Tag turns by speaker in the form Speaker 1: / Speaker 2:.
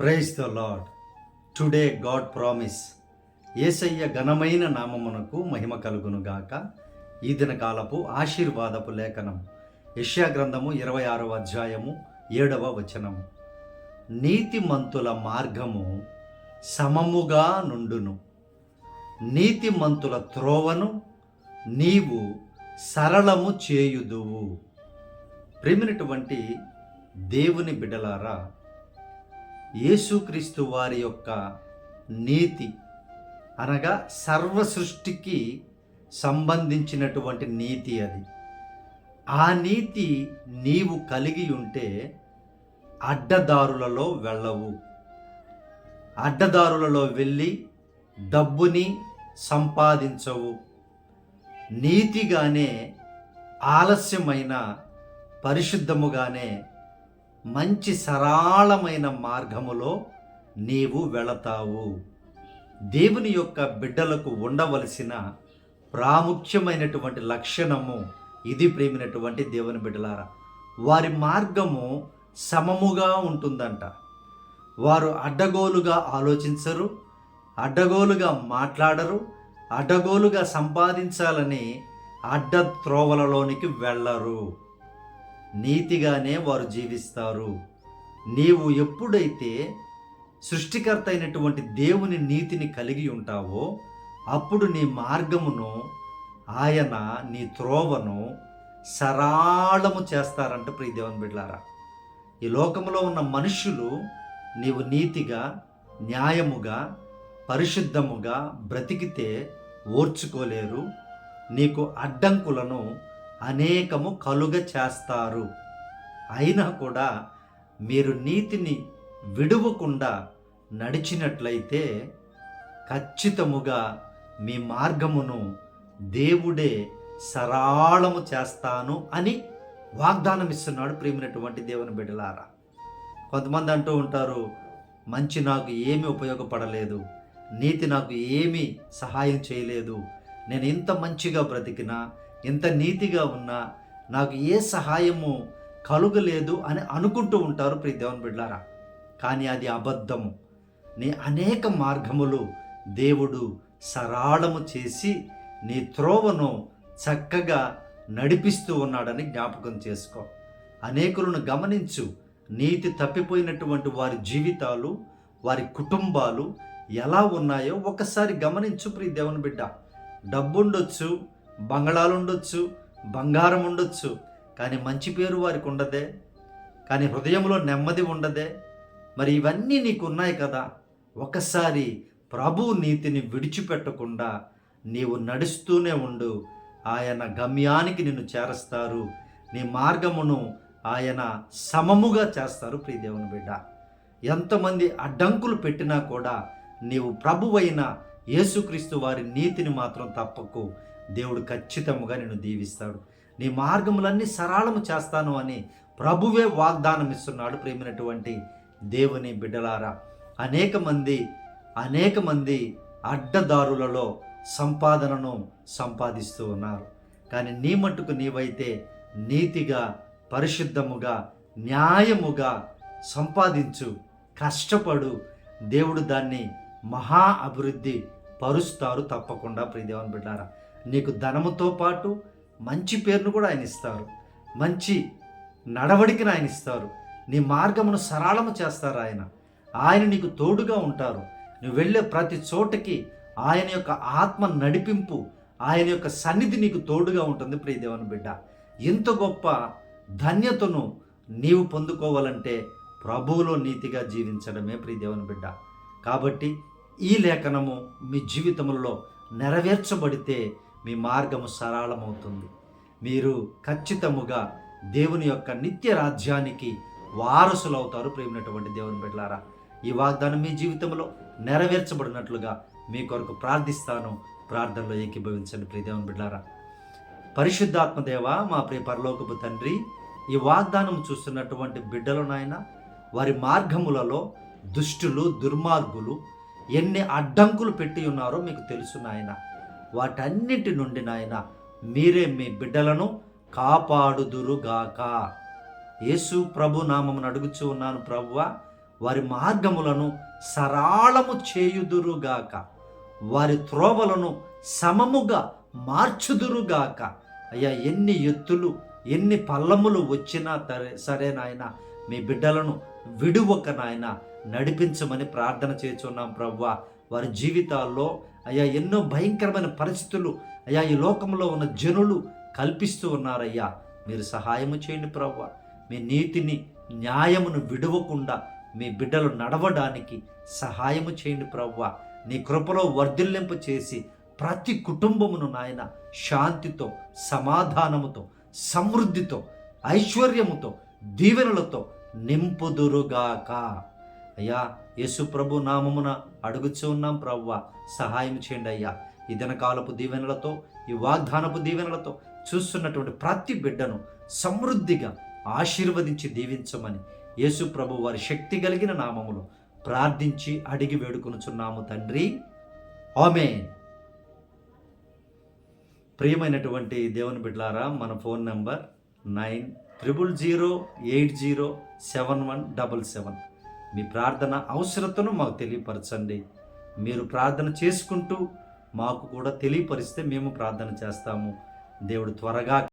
Speaker 1: Praise the Lord today God promise ఏసయ్య ఘనమైన నామమునకు మహిమ కలుగును గాక ఈ దినకాలపు ఆశీర్వాదపు లేఖనం. యష్యా గ్రంథము ఇరవై ఆరవ అధ్యాయము ఏడవ వచనము. నీతిమంతుల మార్గము సమముగా నుండును. నీతిమంతుల త్రోవను నీవు సరళము చేయుదువు. ప్రేమినటువంటి దేవుని బిడలారా యేసుక్రీస్తు వారి యొక్క నీతి అనగా సర్వ సృష్టికి సంబంధించినటువంటి నీతి అది. ఆ నీతి నీవు కలిగి ఉంటే అడ్డదారులలో వెళ్ళవు. అడ్డదారులలో వెళ్ళి డబ్బుని సంపాదించవు. నీతిగానే ఆలస్యమైన పరిశుద్ధముగానే మంచి సరళమైన మార్గములో నీవు వెళతావు. దేవుని యొక్క బిడ్డలకు ఉండవలసిన ప్రాముఖ్యమైనటువంటి లక్షణము ఇది ప్రేమినటువంటి దేవుని బిడ్డలారా. వారి మార్గము సమముగా ఉంటుందంట. వారు అడ్డగోలుగా ఆలోచించరు అడ్డగోలుగా మాట్లాడరు అడ్డగోలుగా సంపాదించాలని అడ్డ త్రోవలలోనికి వెళ్ళరు. నీతిగానే వారు జీవిస్తారు. నీవు ఎప్పుడైతే సృష్టికర్త అయినటువంటి దేవుని నీతిని కలిగి ఉంటావో అప్పుడు నీ మార్గమును ఆయన నీ త్రోవను సరాళము చేస్తారంట ప్రియ దేవుని బిడ్లారా ఈ లోకంలో ఉన్న మనుషులు నీవు నీతిగా న్యాయముగా పరిశుద్ధముగా బ్రతికితే ఓర్చుకోలేరు. నీకు అడ్డంకులను అనేకము కలుగ చేస్తారు. అయినా కూడా మీరు నీతిని విడువకుండా నడిచినట్లయితే ఖచ్చితముగా మీ మార్గమును దేవుడే సరాళము చేస్తాను అని వాగ్దానం ఇస్తున్నాడు ప్రేమినటువంటి దేవుని బిడ్డలారా. కొంతమంది అంటూ ఉంటారు మంచి నాకు ఏమి ఉపయోగపడలేదు నీతి నాకు ఏమీ సహాయం చేయలేదు నేను ఇంత మంచిగా బ్రతికినా ఇంత నీతిగా ఉన్నా నాకు ఏ సహాయము కలుగలేదు అని అనుకుంటూ ఉంటారు ప్రియ దేవుని బిడ్డారా కానీ అది అబద్ధము. నీ అనేక మార్గములు దేవుడు సరాళము చేసి నీ త్రోవను చక్కగా నడిపిస్తూ ఉన్నాడని జ్ఞాపకం చేసుకో. అనేకులను గమనించు. నీతి తప్పిపోయినటువంటి వారి జీవితాలు వారి కుటుంబాలు ఎలా ఉన్నాయో ఒకసారి గమనించు ప్రియ దేవుని బిడ్డ. డబ్బుండొచ్చు బంగళాలు ఉండొచ్చు బంగారం ఉండొచ్చు కానీ మంచి పేరు వారికి ఉండదే కానీ హృదయంలో నెమ్మది ఉండదే. మరి ఇవన్నీ నీకు ఉన్నాయి కదా ఒకసారి ప్రభు నీతిని విడిచిపెట్టకుండా నీవు నడుస్తూనే ఉండు. ఆయన గమ్యానికి నిన్ను చేరస్తారు. నీ మార్గమును ఆయన సమముగా చేస్తారు ప్రియదేవుని బిడ్డ. ఎంతమంది అడ్డంకులు పెట్టినా కూడా నీవు ప్రభువైన యేసుక్రీస్తు వారి నీతిని మాత్రం తప్పకు. దేవుడు ఖచ్చితముగా నిన్ను దీవిస్తాడు. నీ మార్గములన్నీ సరళము చేస్తాను అని ప్రభువే వాగ్దానం ఇస్తున్నాడు ప్రేమినటువంటి దేవుని బిడ్డలారా. అనేక మంది అనేక మంది అడ్డదారులలో సంపాదనను సంపాదిస్తూ ఉన్నారు. కానీ నీ మట్టుకు నీవైతే నీతిగా పరిశుద్ధముగా న్యాయముగా సంపాదించు కష్టపడు దేవుడు దాన్ని మహా అభివృద్ధి పరుస్తారు తప్పకుండా ప్రియదేవన్ బిడ్డారా నీకు ధనముతో పాటు మంచి పేరును కూడా ఆయన ఇస్తారు. మంచి నడవడికను ఆయన ఇస్తారు. నీ మార్గమును సరళము చేస్తారు ఆయన. ఆయన నీకు తోడుగా ఉంటారు. నువ్వు వెళ్ళే ప్రతి చోటకి ఆయన యొక్క ఆత్మ నడిపింపు ఆయన యొక్క సన్నిధి నీకు తోడుగా ఉంటుంది ప్రియదేవన్ బిడ్డ. ఇంత గొప్ప ధన్యతను నీవు పొందుకోవాలంటే ప్రభువులో నీతిగా జీవించడమే ప్రియదేవన్ బిడ్డ. కాబట్టి ఈ లేఖనము మీ జీవితంలో నెరవేర్చబడితే మీ మార్గము సరళమవుతుంది. మీరు ఖచ్చితముగా దేవుని యొక్క నిత్య రాజ్యానికి వారసులు అవుతారు ప్రేమినటువంటి దేవుని బిడ్డలారా. ఈ వాగ్దానం మీ జీవితంలో నెరవేర్చబడినట్లుగా మీ కొరకు ప్రార్థిస్తాను. ప్రార్థనలో ఏకీభవించండి ప్రియ దేవుని బిడ్డారా పరిశుద్ధాత్మదేవ మా ప్రియ పరలోకపు తండ్రి ఈ వాగ్దానం చూస్తున్నటువంటి బిడ్డలు నాయన వారి మార్గములలో దుష్టులు దుర్మార్గులు ఎన్ని అడ్డంకులు పెట్టి ఉన్నారో మీకు తెలుసు నాయన. వాటన్నిటి నుండి నాయన మీరే మీ బిడ్డలను కాపాడుదురుగాక. యేసు ప్రభు నామమును అడుగుచూ ఉన్నాను ప్రభువ వారి మార్గములను సరాళము చేయుదురుగాక. వారి త్రోవలను సమముగా మార్చుదురుగాక. అయ్యా ఎన్ని ఎత్తులు ఎన్ని పల్లములు వచ్చినా సరే సరే నాయన మీ బిడ్డలను విడువక నాయన నడిపించమని ప్రార్థన చేస్తున్నాం ప్రవ్వా వారి జీవితాల్లో అయ్యా ఎన్నో భయంకరమైన పరిస్థితులు. అయ్యా ఈ లోకంలో ఉన్న జనులు కల్పిస్తూ ఉన్నారయ్యా. మీరు సహాయము చేయండి ప్రవ్వా. మీ నీతిని న్యాయమును విడవకుండా మీ బిడ్డలు నడవడానికి సహాయము చేయండి ప్రవ్వ. నీ కృపలో వర్ధిల్లింపు చేసి ప్రతి కుటుంబమును నాయన శాంతితో సమాధానముతో సమృద్ధితో ఐశ్వర్యముతో దీవెనలతో నింపుదురుగాక. అయ్యా యేసు ప్రభు నామమున అడుగుచూ ఉన్నాం ప్రవ్వ సహాయం చేయండి అయ్యా. ఈ దినకాలపు దీవెనలతో ఈ వాగ్దానపు దీవెనలతో చూస్తున్నటువంటి ప్రతి బిడ్డను సమృద్ధిగా ఆశీర్వదించి దీవించమని యేసు ప్రభు వారి శక్తి కలిగిన నామములో ప్రార్థించి అడిగి వేడుకొనుచున్నాము తండ్రి. ఆమె ప్రియమైనటువంటి దేవుని బిడ్లారా మన phone number nine triple zero eight zero seven one double seven. మీ ప్రార్థన అవసరతను మాకు తెలియపరచండి. మీరు ప్రార్థన చేసుకుంటూ మాకు కూడా తెలియపరిస్తే మేము ప్రార్థన చేస్తాము. దేవుడు త్వరగా